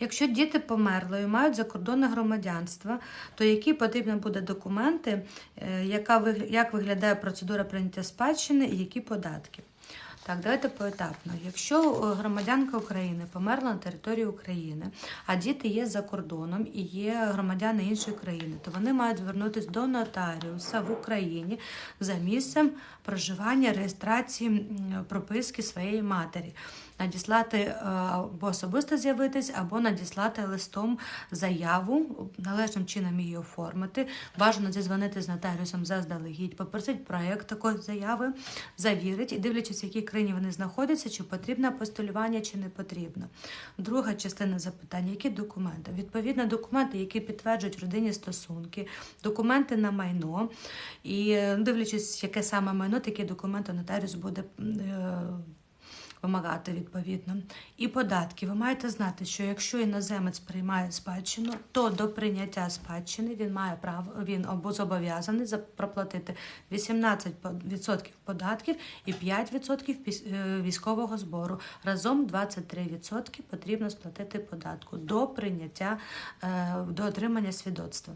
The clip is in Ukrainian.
Якщо діти померли і мають закордонне громадянство, то які потрібні будуть документи, е, яка як виглядає процедура прийняття спадщини і які податки? Так, давайте поетапно. Якщо е, громадянка України померла на території України, а діти є за кордоном і є громадяни іншої країни, то вони мають звернутися до нотаріуса в Україні за місцем проживання, реєстрації прописки своєї матері. Надіслати е, або особисто з'явитись, або надіслати листом заяву, належним чином її оформити. Бажано зізвонити з нотаріусом заздалегідь, попросити проєкт такої заяви, завірить і дивлячись, в якій країні вони знаходяться, чи потрібне постулювання, чи не потрібно. Друга частина запитання: які документи? Відповідно, документи, які підтверджують родинні стосунки, документи на майно. І е, дивлячись, яке саме майно, такі документи нотаріус буде. Вимагати відповідно. І податки. Ви маєте знати, що якщо іноземець приймає спадщину, то до прийняття спадщини він має право, він зобов'язаний проплатити 18% податків і 5% е, військового збору. Разом 23% потрібно сплатити податку до прийняття, е, до отримання свідоцтва.